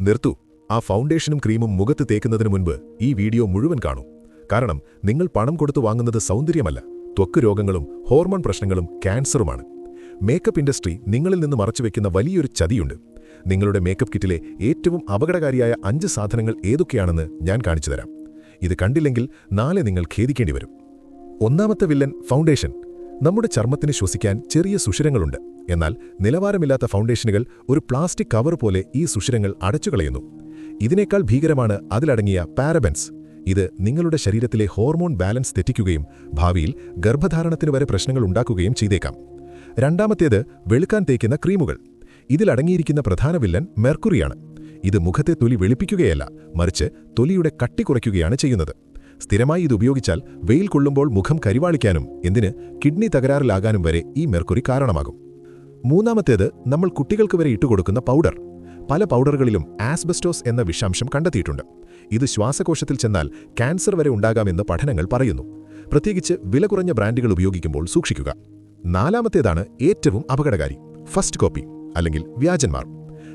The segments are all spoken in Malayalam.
നിർത്തൂ. ആ ഫൗണ്ടേഷനും ക്രീമും മുഖത്ത് തേക്കുന്നതിന് മുൻപ് ഈ വീഡിയോ മുഴുവൻ കാണൂ. കാരണം നിങ്ങൾ പണം കൊടുത്തു വാങ്ങുന്നത് സൗന്ദര്യമല്ല. ത്വക്ക് രോഗങ്ങളും ഹോർമോൺ പ്രശ്നങ്ങളും ക്യാൻസറുമാണ്. മേക്കപ്പ് ഇൻഡസ്ട്രി നിങ്ങളിൽ നിന്ന് മറച്ചുവെക്കുന്ന വലിയൊരു ചതിയുണ്ട്. നിങ്ങളുടെ മേക്കപ്പ് കിറ്റിലെ ഏറ്റവും അപകടകാരിയായ അഞ്ച് സാധനങ്ങൾ ഏതൊക്കെയാണെന്ന് ഞാൻ കാണിച്ചുതരാം ഇത് കണ്ടില്ലെങ്കിൽ നാളെ നിങ്ങൾ ഖേദിക്കേണ്ടി വരും ഒന്നാമത്തെ വില്ലൻ ഫൗണ്ടേഷൻ. നമ്മുടെ ചർമ്മത്തിന് ശ്വസിക്കാൻ ചെറിയ സുഷിരങ്ങളുണ്ട്. എന്നാൽ നിലവാരമില്ലാത്ത ഫൗണ്ടേഷനുകൾ ഒരു പ്ലാസ്റ്റിക് കവർ പോലെ ഈ സുഷിരങ്ങൾ അടച്ചുകളയുന്നു. ഇതിനേക്കാൾ ഭീകരമാണ് അതിലടങ്ങിയ പാരബൻസ്. ഇത് നിങ്ങളുടെ ശരീരത്തിലെ ഹോർമോൺ ബാലൻസ് തെറ്റിക്കുകയും ഭാവിയിൽ ഗർഭധാരണത്തിന് വരെ പ്രശ്നങ്ങൾ ഉണ്ടാക്കുകയും ചെയ്തേക്കാം. രണ്ടാമത്തേത് വെളുക്കാൻ തേക്കുന്ന ക്രീമുകൾ. ഇതിലടങ്ങിയിരിക്കുന്ന പ്രധാന വില്ലൻ മെർക്കുറിയാണ്. ഇത് മുഖത്തെ തൊലി വെളുപ്പിക്കുകയല്ല മറിച്ച് തൊലിയുടെ കട്ടി കുറയ്ക്കുകയാണ് ചെയ്യുന്നത്. സ്ഥിരമായി ഇത് ഉപയോഗിച്ചാൽ വെയിൽ കൊള്ളുമ്പോൾ മുഖം കരിവാളിക്കാനും എന്തിന് കിഡ്നി തകരാറിലാകാനും വരെ ഈ മെർക്കുറി കാരണമാകും. മൂന്നാമത്തേത് നമ്മൾ കുട്ടികൾക്ക് വരെ ഇട്ടുകൊടുക്കുന്ന പൗഡർ. പല പൗഡറുകളിലും ആസ്ബസ്റ്റോസ് എന്ന വിഷാംശം കണ്ടെത്തിയിട്ടുണ്ട്. ഇത് ശ്വാസകോശത്തിൽ ചെന്നാൽ ക്യാൻസർ വരെ ഉണ്ടാകാമെന്ന് പഠനങ്ങൾ പറയുന്നു. പ്രത്യേകിച്ച് വില കുറഞ്ഞ ബ്രാൻഡുകൾ ഉപയോഗിക്കുമ്പോൾ സൂക്ഷിക്കുക. നാലാമത്തേതാണ് ഏറ്റവും അപകടകാരി ഫസ്റ്റ് കോപ്പി അല്ലെങ്കിൽ വ്യാജന്മാർ.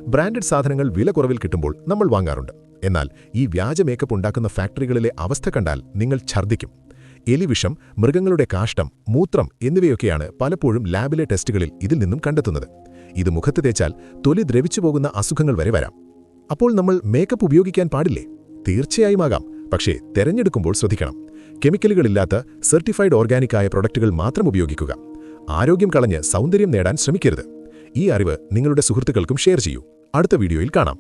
ബ്രാൻഡഡ് സാധനങ്ങൾ വില കുറവിൽ കിട്ടുമ്പോൾ നമ്മൾ വാങ്ങാറുണ്ട്. എന്നാൽ ഈ വ്യാജ മേക്കപ്പ് ഉണ്ടാക്കുന്ന ഫാക്ടറികളിലെ അവസ്ഥ കണ്ടാൽ നിങ്ങൾ ഛർദ്ദിക്കും. എലിവിഷം മൃഗങ്ങളുടെ കാഷ്ടം മൂത്രം എന്നിവയൊക്കെയാണ് പലപ്പോഴും ലാബിലെ ടെസ്റ്റുകളിൽ ഇതിൽ നിന്നും കണ്ടെത്തുന്നത്. ഇത് മുഖത്ത് തേച്ചാൽ തൊലി ദ്രവിച്ചു പോകുന്ന അസുഖങ്ങൾ വരെ വരാം. അപ്പോൾ നമ്മൾ മേക്കപ്പ് ഉപയോഗിക്കാൻ പാടില്ലേ? തീർച്ചയായും ആകാം. പക്ഷേ തെരഞ്ഞെടുക്കുമ്പോൾ ശ്രദ്ധിക്കണം. കെമിക്കലുകളില്ലാത്ത സർട്ടിഫൈഡ് ഓർഗാനിക് ആയ പ്രൊഡക്റ്റുകൾ മാത്രം ഉപയോഗിക്കുക. ആരോഗ്യം കളഞ്ഞ് സൗന്ദര്യം നേടാൻ ശ്രമിക്കരുത്. ഈ അറിവ് നിങ്ങളുടെ സുഹൃത്തുക്കൾക്കും ഷെയർ ചെയ്യൂ. അടുത്ത വീഡിയോയിൽ കാണാം.